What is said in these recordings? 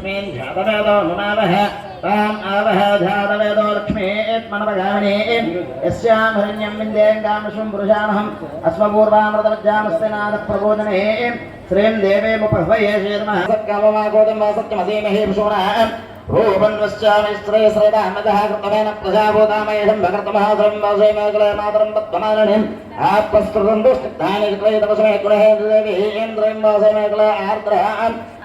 लक्ष्मीं ध्यातवेदो मुनावः ताम् आवह ध्यातवेदो लक्ष्मीत्मनवगामिने यस्यां हरिण्यं विन्देङ्गामिषुं पुरुषामहम् अस्मपूर्वामृतवज्जामस्य नादप्रबोधने। श्रीं देवीमुपह्वये श्रीर्मः सत्कामवागोदं वा सत्यमधीमहे पुषूणाम् भूपन्वश्चामिश्रेयस्रेदाहमदः कृतमेन प्रजाभूतामयेषं भगर्तमहासुरं वासुमाकलमातरं पद्ममारणिम् आप्पस्कृतं दुष्टिद्धानि कृतये तपसमे कुलहे देवीन्द्रं वासुमेकल आर्द्रः।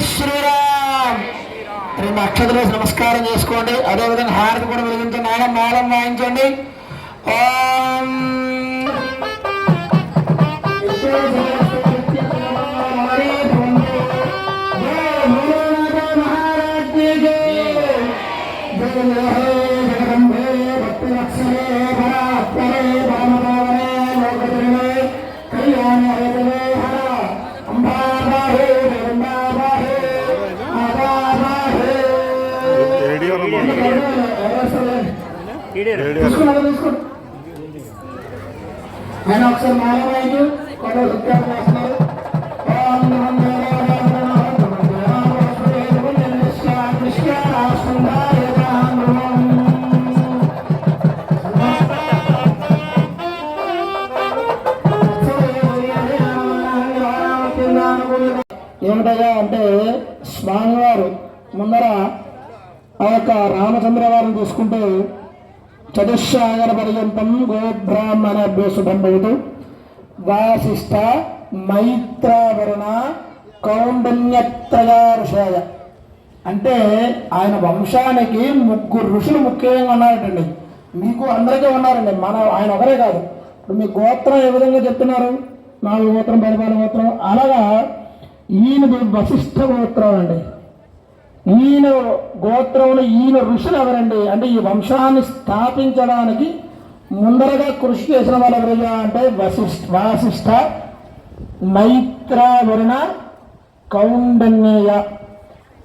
శ్రీరామ్. రెండు అక్షతలు నమస్కారం చేసుకోండి. అదేవిధంగా హారతి కూడా వెలిగించి నాగం మేళం వాయించండి. ఓం. ఆయన ఒకసారి మాలవాయికి కొంత సత్యాలు చేస్తున్నారు ఏమిటగా అంటే స్వామివారు ముందర ఆ యొక్క రామచంద్ర వారిని చూసుకుంటే చతుశ్రాగర పర్యంతం గోబ్రాహ్మణభ్యో శుభం భవతు. వాసిష్ట మైత్రావరుణ కౌండన్యత్రయ ఋషయ అంటే ఆయన వంశానికి ముగ్గురు ఋషులు ముఖ్యంగా ఉన్నారటండి. మీకు అందరికీ ఉన్నారండి. మన ఆయన ఒకరే కాదు. ఇప్పుడు మీ గోత్రం ఏ విధంగా చెప్తున్నారు? నాలుగు గోత్రం పదిపాల గోత్రం. అలాగా ఈయనది వశిష్ఠ గోత్రం అండి. ఈయన గోత్రంలో ఈయన ఋషులు ఎవరండి? అంటే ఈ వంశాన్ని స్థాపించడానికి ముందరగా కృషి చేసిన వాళ్ళు ఎవరయ్యా అంటే వశిష్ఠ వాసిష్ఠ మైత్రావరుణ కౌండన్యయ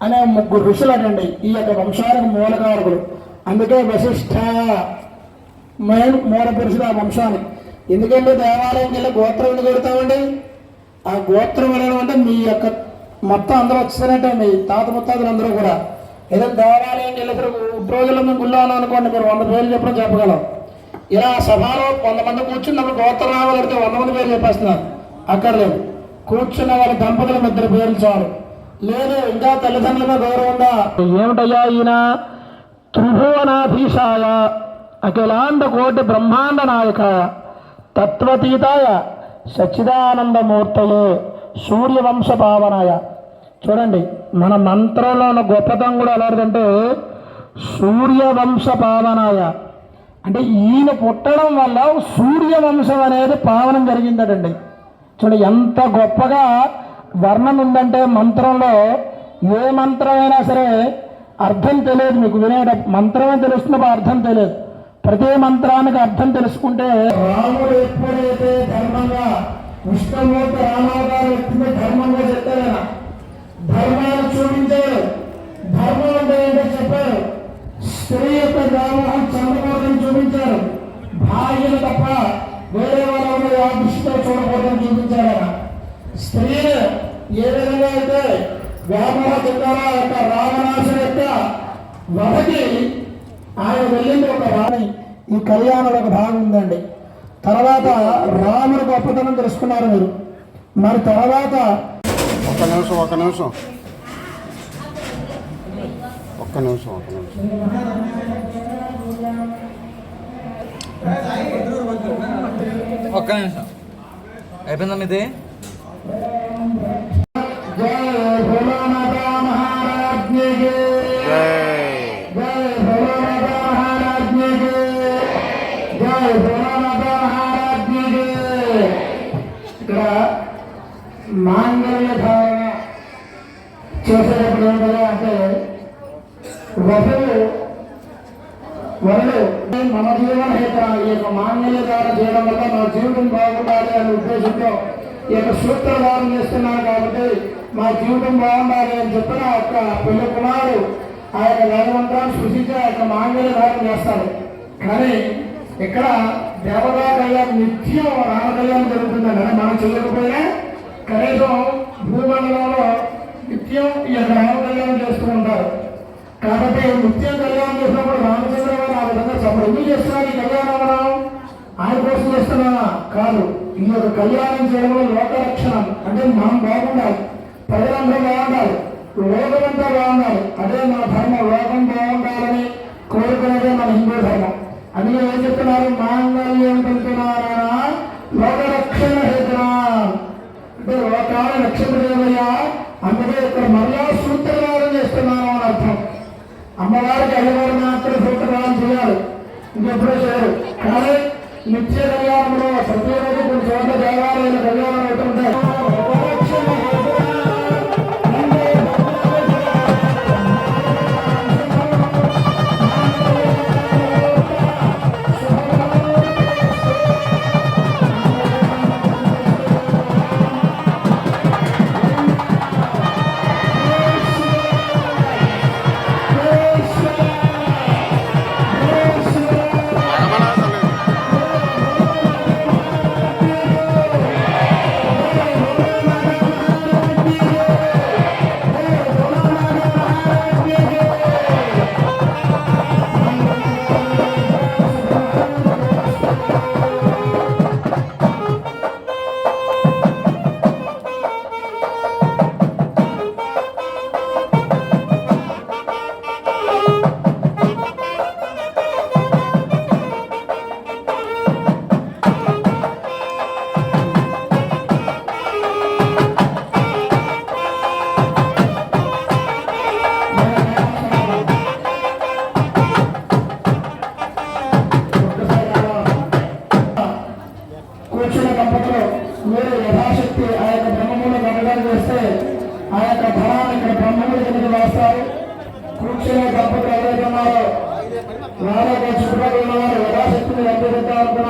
అనే ముగ్గురు ఋషులు అటండి. ఈ యొక్క వంశానికి మూలకారకులు. అందుకే వశిష్ఠ మెయిన్ మూల పురుషుడు ఆ వంశానికి ఎందుకంటే దేవాలయం వెళ్ళి గోత్రం ఎందుకు కొడతామండి. ఆ గోత్రం వలన అంటే మీ యొక్క మొత్తం అందరూ వచ్చేసారంటే మీ తాత ముత్తాతలు అందరూ కూడా. ఏదో దేవాలయం వెళ్ళేసరికి రోజుల్లో మేము గుళ్ళో అనుకోండి మీరు వంద పేర్లు చెప్పడం చెప్పగలం. ఇలా సభలో వంద మంది కూర్చున్నప్పుడు గోత్రం రావాలంటే వంద మంది పేర్లు చెప్పేస్తున్నారు. అక్కడ లేదు కూర్చున్న వాళ్ళ దంపతుల ఇద్దరు పేర్లు చాలు. లేదు ఇంకా తల్లిదండ్రుల మీద గౌరవం ఉందా? ఏమిటయ్యా ఈయన? త్రిభువనాధీశాయ అఖిలాండ కోటి బ్రహ్మాండ నాయకాయ తత్వతీతాయ సచ్చిదానందమూర్తయే సూర్యవంశ పావనాయ చూడండి మన మంత్రంలో ఉన్న గొప్పతనం కూడా ఎలాంటిదంటే సూర్యవంశ పావనాయ అంటే ఈయన పుట్టడం వల్ల సూర్యవంశం అనేది పావనం జరిగిందటండి. చూడండి ఎంత గొప్పగా వర్ణం ఉందంటే మంత్రంలో ఏ మంత్రమైనా సరే అర్థం తెలియదు మీకు. వినేట మంత్రమే తెలుస్తున్నప్పుడు అర్థం తెలియదు. ప్రతి మంత్రానికి అర్థం తెలుసుకుంటే రాముడు ఎప్పుడైతే కృష్ణమూర్తి రామాగారు ఎత్తుకుని ధర్మంగా చెప్పారు ధర్మాన్ని చూపించారు. ధర్మం అంటే ఏంటో చెప్పారు. స్త్రీ యొక్క వ్యామోహం చంద్రమూర్తిని చూపించారు. భార్యను తప్ప వేరే వాళ్ళ ఆ దృష్టితో చూడకూడదని చూపించారు స్త్రీలు ఏ విధంగా అయితే వ్యామోహ చెందారో యొక్క రావణాసుల యొక్క వరకి ఆయన వెళ్ళింది ఒక రాణి ఈ కళ్యాణంలో ఒక భాగం ఉందండి. తర్వాత రాముడు గొప్పతనం తెలుసుకున్నారు మీరు. మరి తర్వాత ఒక్క నిమిషం ఒక్క నిమిషం. ఒక్క నిమిషం ఒక్క నిమిషం. ఒక్క నిమిషం. అయిపోయిందా మీది? ఇక్కడ మాంగళ్య ధారణ చేసేటప్పుడు ఏంటంటే అంటే వధువు వరుడు మన జీవన హేత ఈ యొక్క మాంగళ్య ధారణ చేయడం వల్ల మన జీవితం బాగుండాలి అనే ఉద్దేశంతో ఈ యొక్క సూత్రధారణ చేస్తున్నాను కాబట్టి మా జీవితం బాగుండాలి అని చెప్పిన యొక్క పెళ్ళి కుమారుడు ఆ యొక్క వేదమంత్రాన్ని సృష్టించి ఆ యొక్క మాంగళ్య ధారణ చేస్తాడు. కానీ ఇక్కడ దేవతా కళ్యాణం నిత్యం రామ కళ్యాణం మనం చేయకపోయినా కనీసం భూమండలంలో నిత్యం ఈ యొక్క రామ కళ్యాణం చేస్తూ ఉంటారు. కాబట్టి నిత్యం కళ్యాణం చేసినప్పుడు రామచంద్ర గారు ఆ విధంగా చెప్పడం ఎందుకు చేస్తున్నారు ఈ కళ్యాణం మనం ఆయన కోసం చేస్తున్నామా కాదు. ఈ యొక్క కళ్యాణం చేయడంలో లోకరక్షణం. అంటే మనం బాగుండాలి. ప్రజలందరూ బాగుండాలి. లోకమంతా బాగుండాలి. అదే మన ధర్మం. లోకం బాగుండాలని కోరుకునేదే మన హిందూ ధర్మం. అందులో ఏం చెప్తున్నారు? మాంగళ్యం పెడుతున్నారా లోకరక్షణ హేతునా? అంటే లోకాన్ని రక్షించలేదయ్యా అందుకే ఇక్కడ మరలా సూత్రధారం చేస్తున్నాను అని అర్థం. అమ్మవారికి అయ్యవారు మాత్రం సూత్రధారం చేయాలి. ఇంకెప్పుడూ చేయరు. కానీ నిత్య కళ్యాణంలో ప్రతిరోజు కొన్ని చోట్ల దేవాలయాల కళ్యాణం మీరు యథాశక్తి ఆ యొక్క బ్రహ్మములు గమనానికి వస్తే ఆ యొక్క భవాన్ని ఇక్కడ బ్రహ్మములు కిందకి వేస్తారు కూర్చునే దంపతులు ఎవరైతే ఉన్నారో వాళ్ళ చుట్టుపక్కల ఉన్న యథాశక్తిని అనుభవిద్దాం అనుకున్నారు